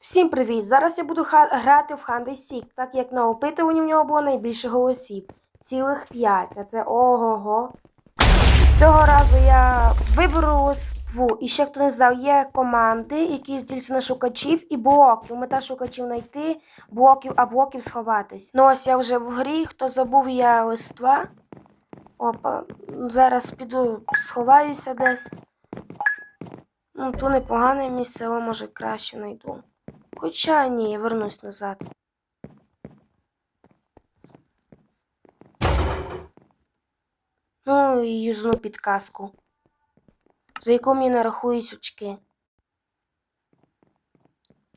Всім привіт! Зараз я буду грати в Ханди Сік, так як на опитуванні в нього було найбільше голосів. Цілих 5. А це ого-го. Цього разу я виберу листву. І ще хто не знав, є команди, які діляться на шукачів і блоків. Мета шукачів знайти блоків, а блоків сховатись. Ну ось я вже в грі, хто забув я листва. Опа, зараз піду сховаюся десь. Ну, то непогане місце, але може краще знайду. Хоча ні, я вернусь назад. Ну і юзну підказку, за яку мені нарахують очки.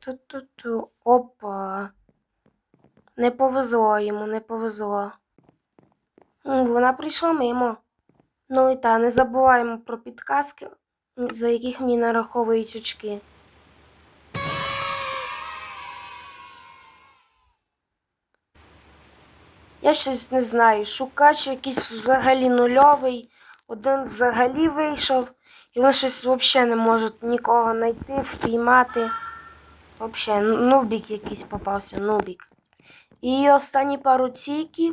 Ту-ту-ту. Опа. Не повезло йому, не повезло. Вона прийшла мимо. Ну і та, не забуваємо про підказки, за яких мені нараховують очки. Я щось не знаю. Шукач якийсь взагалі нульовий, один взагалі вийшов, і вони щось взагалі не можуть нікого знайти, впіймати. Взагалі, нубік якийсь попався, нубік. І останні пару ціків.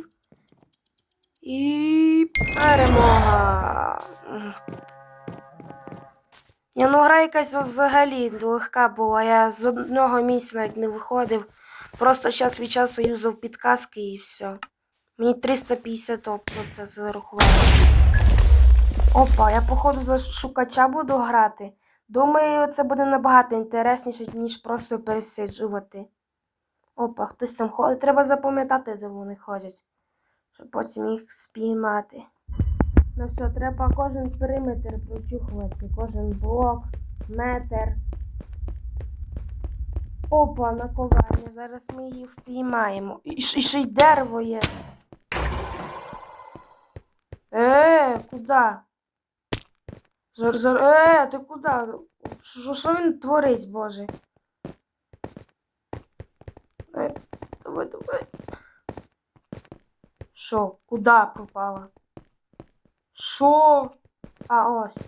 І перемога. Я ну гра якась взагалі легка була. Я з одного місця навіть не виходив. Просто час від часу юзав підказки і все. Мені 350 оплата зарахували. Опа, я походу за шукача буду грати. Думаю, це буде набагато інтересніше, ніж просто пересиджувати. Опа, хтось там ходить. Треба запам'ятати, де вони ходять, щоб потім їх спіймати. Ну все, треба кожен периметр прочухувати, кожен блок, метр. Опа, наковальня. Зараз ми її впіймаємо. І ще й дерево є. Е, куди? Зар, зар, е, ти куди? Що, що він творить, Боже? Е, давай, давай. Що? Куди пропала? Що? А ось.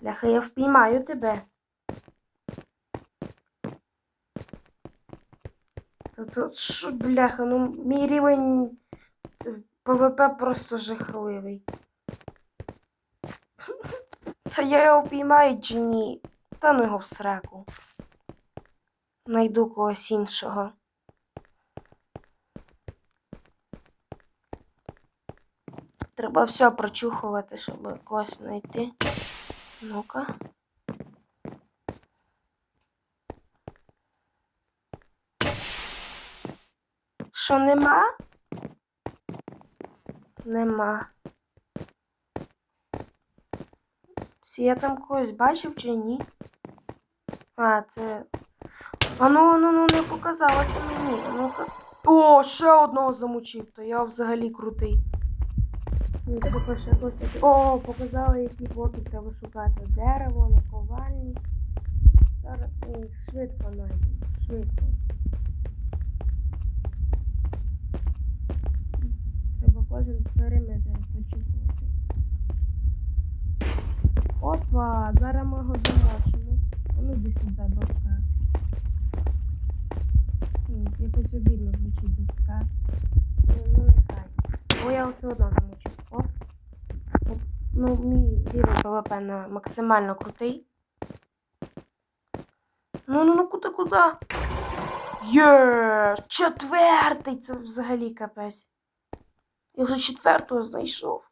Бляха, я впіймаю тебе. Та це що, бляха, ну мій рівень ПВП просто жахливий. Та я його впіймаю чи ні? Та ну його в сраку. Найду когось іншого. Треба все прочухувати, щоб когось знайти. Ну-ка. Що нема? Нема. Я там когось бачив чи ні? А, це. А ну, ну, ну, не показалося мені. Ну-ка. О, ще одного замучив, то я взагалі крутий. Ну, ще О, показали, які блоки треба шукати. Дерево, наковальні. Зараз ми швидко знайдемо. Швидко. Треба кожен периметр почухувати. Опа, зараз ми його замочимо. А ну іди сюди, доска. Якось обідно звучить доска. Ну, нехай. Бо я все одно замучив. Оп. Ну, мій рівень ПВП на максимально крутий. Ну, ну, ну, куди, куди? Є! Четвертий! Це взагалі капець. Я вже четвертого знайшов.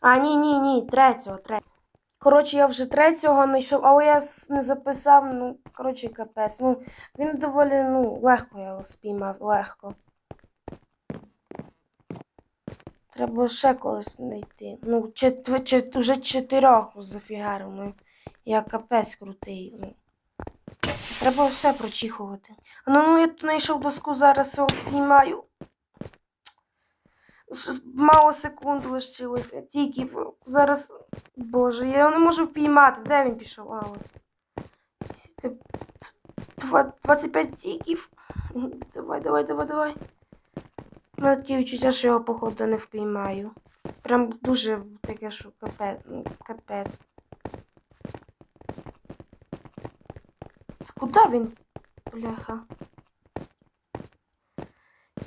А, ні, ні, ні, третього, третього. Коротше, я вже третього знайшов, але я не записав, ну, коротше, капець. Ну, він доволі, ну, легко я його спіймав, легко. Треба ще когось знайти. Ну, чет, чет, уже чотирьох зафігарив. Ну, я капець крутий. Ну. Треба все прочіхувати. А ну, ну я тут знайшов доску, зараз його піймаю. Мало секунд лишилося. Е, тільки зараз. Боже, я його не можу впіймати. Де він пішов? А, ось. 25 тіків. Давай, давай, давай, давай. У мене таке відчуття, що його, походу, не впіймаю. Прям дуже таке, що капець. Ну, капець. Куди він? Бляха?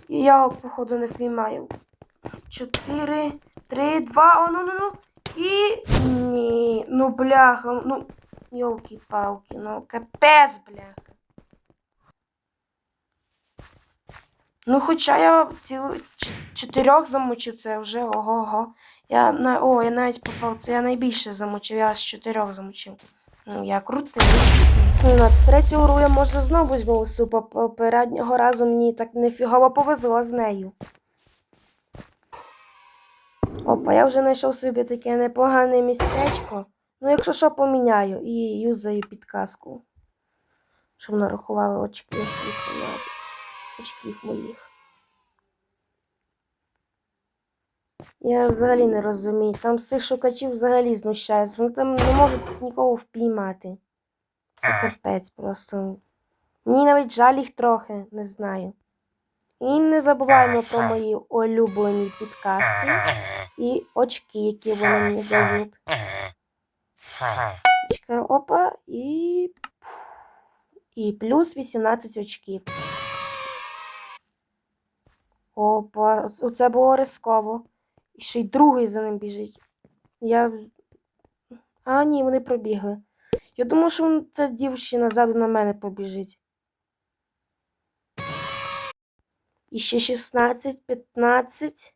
Я його, походу, не впіймаю. Чотири, три, два, о, ну, ну, ну. І. Ні. Ну, бляха, ну. Йолки-палки, ну капець, бляха. Ну, хоча я цілу чотирьох замочив, це вже ого-го. Я на о, я навіть попав. Це я найбільше замочив, я аж чотирьох замочив. Ну, я крутий. На третю гру я може знову візьму. Попереднього разу мені так нефігово повезло з нею. Опа, я вже знайшов собі таке непогане містечко. Ну, якщо що, поміняю і юзаю підказку. Щоб нарахували очки 18 очків моїх. Я взагалі не розумію. Там з цих шукачів взагалі знущаються. Вони там не можуть нікого впіймати. Це капець просто. Мені навіть жаль їх трохи, не знаю. І не забуваємо про мої улюблені підказки і очки, які вони мені дають. Чекай, опа, і. І плюс 18 очків. Опа, оц- оце було рисково. І ще й другий за ним біжить. Я. А, ні, вони пробігли. Я думав, що ця дівчина ззаду на мене побіжить. І ще 16, 15.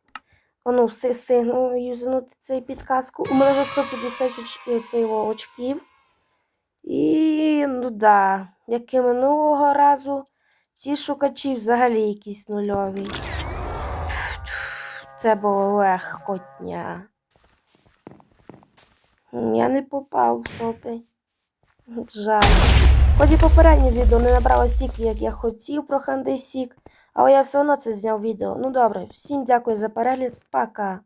А ну, все встигну юзанути цей підказку. У мене вже 150 оч... е, цей очків. І ну да, як і минулого разу, ці шукачі взагалі якісь нульові. Це було легкотня. Я не попав в топи. Жаль. Хоч і попереднє відео не набрало стільки, як я хотів про Хандей Сік, але я все одно це зняв відео. Ну добре, всім дякую за перегляд, пока.